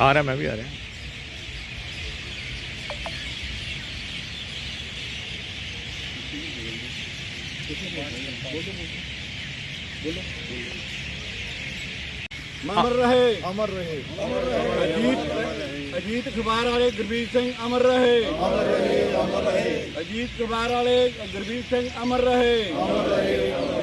ਆ ਰਿਹਾ ਮੈਂ ਵੀ ਆ ਰਿਹਾ। ਅਮਰ ਰਹੇ। ਅਮਰ ਰਹੇ। ਅਜੀਤ ਅਜੀਤ ਅਖਬਾਰ ਵਾਲੇ ਗੁਰਬੀਰ ਸਿੰਘ ਅਮਰ ਰਹੇ। ਅਮਰ ਰਹੇ ਅਮਰ ਰਹੇ। ਅਜੀਤ ਅਖਬਾਰ ਵਾਲੇ ਗੁਰਬੀਰ ਸਿੰਘ ਅਮਰ ਰਹੇ। ਅਮਰ ਰਹੇ ਅਮਰ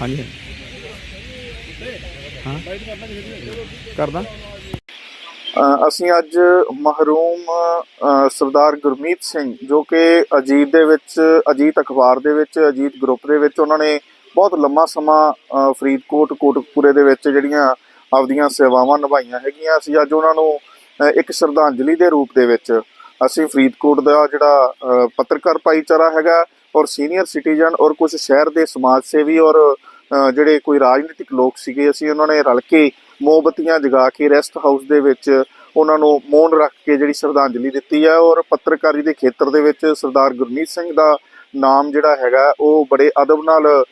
ਹਾਂਜੀ। ਹਾਂ। ਕਰਦਾ। ਅਸੀਂ ਅੱਜ ਮਹਰੂਮ ਸਰਦਾਰ ਗੁਰਮੀਤ ਸਿੰਘ, ਜੋ ਕਿ ਅਜੀਤ ਦੇ ਵਿੱਚ, ਅਜੀਤ ਅਖਬਾਰ ਦੇ ਵਿੱਚ, ਅਜੀਤ ਗਰੁੱਪ ਦੇ ਵਿੱਚ ਉਹਨਾਂ ਨੇ ਬਹੁਤ ਲੰਮਾ ਸਮਾਂ ਫਰੀਦਕੋਟ, ਕੋਟਕਪੂਰੇ ਦੇ ਵਿੱਚ ਜਿਹੜੀਆਂ ਆਪਦੀਆਂ ਸੇਵਾਵਾਂ ਨਿਭਾਈਆਂ ਹੈਗੀਆਂ। ਅਸੀਂ ਅੱਜ ਉਹਨਾਂ ਨੂੰ ਇੱਕ ਸ਼ਰਧਾਂਜਲੀ ਦੇ ਰੂਪ ਦੇ ਵਿੱਚ ਅਸੀਂ ਫਰੀਦਕੋਟ ਦਾ ਜਿਹੜਾ ਪੱਤਰਕਾਰ ਭਾਈਚਾਰਾ ਹੈਗਾ ਔਰ ਸੀਨੀਅਰ ਸਿਟੀਜ਼ਨ ਔਰ ਕੁਝ ਸ਼ਹਿਰ ਦੇ ਸਮਾਜ ਸੇਵੀ ਔਰ ਜਿਹੜੇ ਕੋਈ ਰਾਜਨੀਤਿਕ ਲੋਕ ਸੀਗੇ, ਅਸੀਂ ਉਹਨਾਂ ਨੇ ਰਲ ਕੇ ਮੋਮਬਤੀਆਂ ਜਗਾ ਕੇ ਰੈਸਟ ਹਾਊਸ ਦੇ ਵਿੱਚ ਉਹਨਾਂ ਨੂੰ ਮੌਨ ਰੱਖ ਕੇ ਜਿਹੜੀ ਸ਼ਰਧਾਂਜਲੀ ਦਿੱਤੀ ਹੈ ਔਰ ਪੱਤਰਕਾਰੀ ਦੇ ਖੇਤਰ ਦੇ ਵਿੱਚ ਸਰਦਾਰ ਗੁਰਮੀਤ ਸਿੰਘ ਦਾ ਨਾਮ ਜਿਹੜਾ ਹੈਗਾ, ਉਹ ਬੜੇ ਅਦਬ ਨਾਲ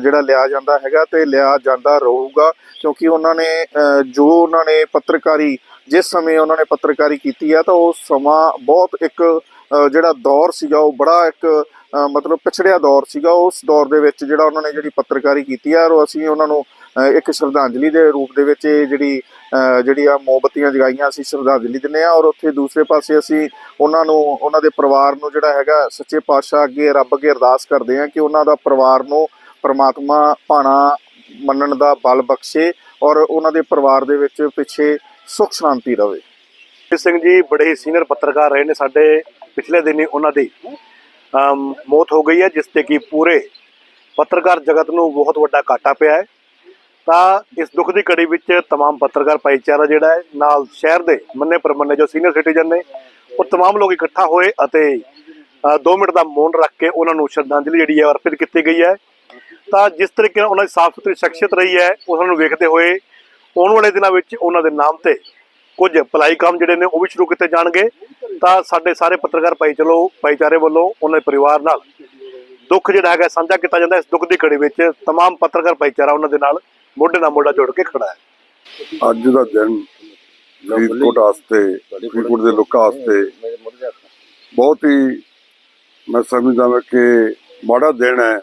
ਜਿਹੜਾ ਲਿਆ ਜਾਂਦਾ ਹੈਗਾ ਤੇ ਲਿਆ ਜਾਂਦਾ ਰਹੂਗਾ ਕਿਉਂਕਿ ਉਹਨਾਂ ਨੇ ਜੋ ਉਹਨਾਂ ਨੇ ਪੱਤਰਕਾਰੀ ਜਿਸ ਸਮੇਂ ਉਹਨਾਂ ਨੇ ਪੱਤਰਕਾਰੀ ਕੀਤੀ ਆ, ਤਾਂ ਉਹ ਸਮਾਂ ਬਹੁਤ ਇੱਕ ਜਿਹੜਾ ਦੌਰ ਸੀਗਾ, ਉਹ ਬੜਾ ਇੱਕ ਮਤਲਬ ਪਿਛੜਿਆ ਦੌਰ ਸੀਗਾ। ਉਸ ਦੌਰ ਦੇ ਵਿੱਚ ਜਿਹੜਾ ਉਹਨਾਂ ਨੇ ਜਿਹੜੀ ਪੱਤਰਕਾਰੀ ਕੀਤੀ ਆ, ਔਰ ਅਸੀਂ ਉਹਨਾਂ ਨੂੰ ਇੱਕ ਸ਼ਰਧਾਂਜਲੀ ਦੇ ਰੂਪ ਦੇ ਵਿੱਚ ਇਹ ਜਿਹੜੀ ਜਿਹੜੀ ਆ ਮੋਮਬਤੀਆਂ ਜਗਾਈਆਂ ਅਸੀਂ ਸ਼ਰਧਾਂਜਲੀ ਦਿੰਦੇ ਆ, ਔਰ ਉੱਥੇ ਦੂਸਰੇ ਪਾਸੇ ਅਸੀਂ ਉਹਨਾਂ ਨੂੰ, ਉਹਨਾਂ ਦੇ ਪਰਿਵਾਰ ਨੂੰ ਜਿਹੜਾ ਹੈਗਾ, ਸੱਚੇ ਪਾਤਸ਼ਾਹ ਅੱਗੇ ਰੱਬ ਅੱਗੇ ਅਰਦਾਸ ਕਰਦੇ ਆ ਕਿ ਉਹਨਾਂ ਦਾ ਪਰਿਵਾਰ ਨੂੰ ਪਰਮਾਤਮਾ ਭਾਣਾ ਮੰਨਣ ਦਾ ਬਲ ਬਖਸ਼ੇ, ਔਰ ਉਹਨਾਂ ਦੇ ਪਰਿਵਾਰ ਦੇ ਵਿੱਚ ਪਿੱਛੇ ਸੁਖ ਸ਼ਾਂਤੀ ਰਵੇ ਗੁਰਜੀਤ ਸਿੰਘ ਜੀ ਬੜੇ ਹੀ ਸੀਨੀਅਰ ਪੱਤਰਕਾਰ ਰਹੇ ਨੇ ਸਾਡੇ ਪਿਛਲੇ ਦਿਨੀ ਉਹਨਾਂ ਦੀ ਅਮ, ਮੌਤ ਹੋ ਗਈ ਹੈ ਜਿਸ ਤੇ ਕਿ ਪੂਰੇ ਪੱਤਰਕਾਰ ਜਗਤ ਨੂੰ ਬਹੁਤ ਵੱਡਾ ਘਾਟਾ ਪਿਆ ਹੈ ਤਾਂ ਇਸ ਦੁੱਖ ਦੀ ਘੜੀ ਵਿੱਚ तमाम ਪੱਤਰਕਾਰ ਭਾਈਚਾਰਾ ਜਿਹੜਾ ਹੈ ਨਾਲ ਸ਼ਹਿਰ ਦੇ ਮੰਨੇ ਪਰਮੰਨੇ ਜੋ ਸੀਨੀਅਰ ਸਿਟੀਜ਼ਨ ਨੇ ਉਹ तमाम ਲੋਕ ਇਕੱਠਾ ਹੋਏ ਅਤੇ 2 ਮਿੰਟ ਦਾ ਮੌਨ ਰੱਖ ਕੇ ਉਹਨਾਂ ਨੂੰ ਸ਼ਰਧਾਂਜਲੀ ਜਿਹੜੀ ਹੈ ਅਰਪਿਤ ਕੀਤੀ ਗਈ ਹੈ ਤਾਂ ਜਿਸ ਤਰੀਕੇ ਨਾਲ ਉਹਨਾਂ ਦੀ ਸਾਫ਼ ਸੁਥਰੀ ਸ਼ਖਸੀਅਤ ਰਹੀ ਹੈ ਉਹਨਾਂ ਨੂੰ ਵੇਖਦੇ ਹੋਏ ਆਉਣ ਵਾਲੇ ਦਿਨਾਂ ਵਿੱਚ ਉਹਨਾਂ ਦੇ ਨਾਮ ਤੇ ਕੁਝ ਭਲਾਈ ਕੰਮ ਜਿਹੜੇ ਨੇ ਉਹ ਵੀ ਸ਼ੁਰੂ ਕੀਤੇ ਜਾਣਗੇ ਤਾਂ ਸਾਡੇ ਸਾਰੇ ਪੱਤਰਕਾਰ ਭਾਈ ਚਲੋ ਭਾਈਚਾਰੇ ਵੱਲੋਂ ਉਹਨਾਂ ਦੇ ਪਰਿਵਾਰ ਨਾਲ ਦੁੱਖ ਜਿਹੜਾ ਹੈਗਾ ਸਾਂਝਾ ਕੀਤਾ ਜਾਂਦਾ ਹੈ। ਇਸ ਦੁੱਖ ਦੀ ਘੜੀ ਵਿੱਚ तमाम ਪੱਤਰਕਾਰ ਭਾਈਚਾਰਾ ਉਹਨਾਂ ਦੇ ਨਾਲ ਮੋਢੇ ਨਾਲ ਮੋਢਾ ਜੋੜ ਕੇ ਖੜਾ ਹੈ ਅੱਜ ਦਾ ਦਿਨ ਫਰੀਦਕੋਟ ਵਾਸਤੇ ਫਰੀਦਕੋਟ ਦੇ ਲੋਕਾਂ ਵਾਸਤੇ ਬਹੁਤ ਹੀ ਮੈਂ ਸਮਝਦਾ ਹਾਂ ਕਿ ਮਾੜਾ ਦਿਨ ਹੈ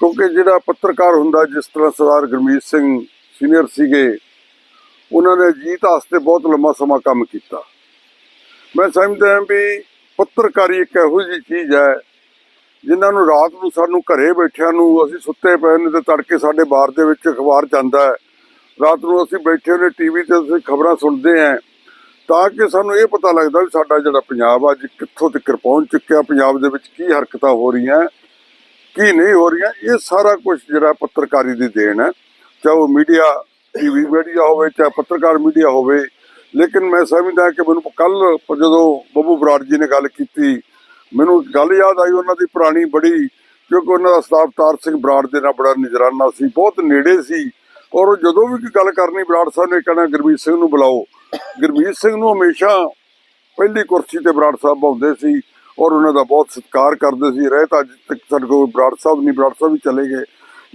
ਕਿਉਂਕਿ ਜਿਹੜਾ ਪੱਤਰਕਾਰ ਹੁੰਦਾ ਜਿਸ ਤਰ੍ਹਾਂ ਸਰਦਾਰ ਗੁਰਮੀਤ ਸਿੰਘ ਸੀਨੀਅਰ ਸੀਗੇ। ਉਹਨਾਂ ਨੇ ਜੀਤ ਵਾਸਤੇ ਬਹੁਤ ਲੰਮਾ ਸਮਾਂ ਕੰਮ ਕੀਤਾ। ਮੈਂ ਸਮਝਦਾ ਹਾਂ ਵੀ ਪੱਤਰਕਾਰੀ ਇੱਕ ਇਹੋ ਜਿਹੀ ਚੀਜ਼ ਹੈ, ਜਿਨ੍ਹਾਂ ਨੂੰ ਰਾਤ ਨੂੰ ਸਾਨੂੰ ਘਰੇ ਬੈਠਿਆਂ ਨੂੰ ਅਸੀਂ ਸੁੱਤੇ ਪਏ ਨੇ ਤੇ ਤੜਕੇ ਸਾਡੇ ਬਾਰ ਦੇ ਵਿੱਚ ਅਖਬਾਰ ਜਾਂਦਾ ਹੈ। ਰਾਤ ਨੂੰ ਅਸੀਂ ਬੈਠੇ ਨੇ ਟੀਵੀ ਤੇ ਅਸੀਂ ਖਬਰਾਂ ਸੁਣਦੇ ਆਂ ਤਾਂ ਕਿ ਸਾਨੂੰ ਇਹ ਪਤਾ ਲੱਗਦਾ ਵੀ ਸਾਡਾ ਜਿਹੜਾ ਪੰਜਾਬ ਆ, ਅੱਜ ਕਿੱਥੋਂ ਤੱਕ ਪਹੁੰਚ ਚੁੱਕਿਆ, ਪੰਜਾਬ ਦੇ ਵਿੱਚ ਕੀ ਹਰਕਤਾਂ ਹੋ ਰਹੀਆਂ, ਕੀ ਨਹੀਂ ਹੋ ਰਹੀਆਂ, ਇਹ ਸਾਰਾ ਕੁਝ ਜਿਹੜਾ ਪੱਤਰਕਾਰੀ ਦੀ ਦੇਣ ਹੈ। ਚਾਹੇ ਉਹ ਮੀਡੀਆ ਟੀਵੀ ਮੀਡੀਆ ਹੋਵੇ, ਚਾਹੇ ਪੱਤਰਕਾਰ ਮੀਡੀਆ ਹੋਵੇ, ਲੇਕਿਨ ਮੈਂ ਸਮਝਦਾ ਕਿ ਮੈਨੂੰ ਕੱਲ ਜਦੋਂ ਬੱਬੂ ਬਰਾੜ ਜੀ ਨੇ ਗੱਲ ਕੀਤੀ, ਮੈਨੂੰ ਗੱਲ ਯਾਦ ਆਈ ਉਹਨਾਂ ਦੀ ਪੁਰਾਣੀ ਬੜੀ ਕਿਉਂਕਿ ਉਹਨਾਂ ਦਾ ਸਤਾਬ ਤਾਰ ਸਿੰਘ ਬਰਾੜ ਦੇ ਨਾਲ ਬੜਾ ਨਜ਼ਰਾਨਾ ਸੀ, ਬਹੁਤ ਨੇੜੇ ਸੀ, ਔਰ ਉਹ ਜਦੋਂ ਵੀ ਕੋਈ ਗੱਲ ਕਰਨੀ, ਬਰਾੜ ਸਾਹਿਬ ਨੇ ਕਹਿਣਾ, ਗੁਰਮੀਤ ਸਿੰਘ ਨੂੰ ਬੁਲਾਓ। ਗੁਰਮੀਤ ਸਿੰਘ ਨੂੰ ਹਮੇਸ਼ਾ ਪਹਿਲੀ ਕੁਰਸੀ ਤੇ ਬਰਾੜ ਸਾਹਿਬ ਬਹਾਉਂਦੇ ਸੀ, ਔਰ ਉਹਨਾਂ ਦਾ ਬਹੁਤ ਸਤਿਕਾਰ ਕਰਦੇ ਸੀ ਰਹੇ ਤਾਂ ਅੱਜ ਤੱਕ ਸਾਡੇ ਕੋਲ ਬਰਾੜ ਸਾਹਿਬ ਨਹੀਂ, ਬਰਾੜ ਸਾਹਿਬ ਵੀ ਚਲੇ ਗਏ।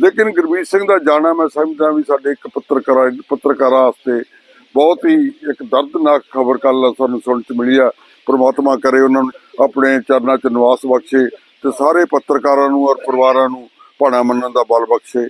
ਲੇਕਿਨ ਗੁਰਮੀਤ ਸਿੰਘ ਦਾ ਜਾਣਾ ਮੈਂ ਸਮਝਦਾ ਵੀ ਸਾਡੇ ਇੱਕ ਪੱਤਰਕਾਰ ਪੱਤਰਕਾਰਾਂ ਵਾਸਤੇ ਬਹੁਤ ਹੀ ਇੱਕ ਦਰਦਨਾਕ ਖਬਰ ਕੱਲ ਸਾਨੂੰ ਸੁਣਨ ਚ ਮਿਲੀ ਆ। ਪ੍ਰਮਾਤਮਾ ਕਰੇ ਉਹਨਾਂ ਨੂੰ ਆਪਣੇ ਚਰਨਾਂ ਚ ਨਿਵਾਸ ਬਖਸ਼ੇ ਤੇ ਸਾਰੇ ਪੱਤਰਕਾਰਾਂ ਨੂੰ ਔਰ ਪਰਿਵਾਰਾਂ ਨੂੰ ਭਾਣਾ ਮੰਨਣ ਦਾ ਬਲ ਬਖਸ਼ੇ।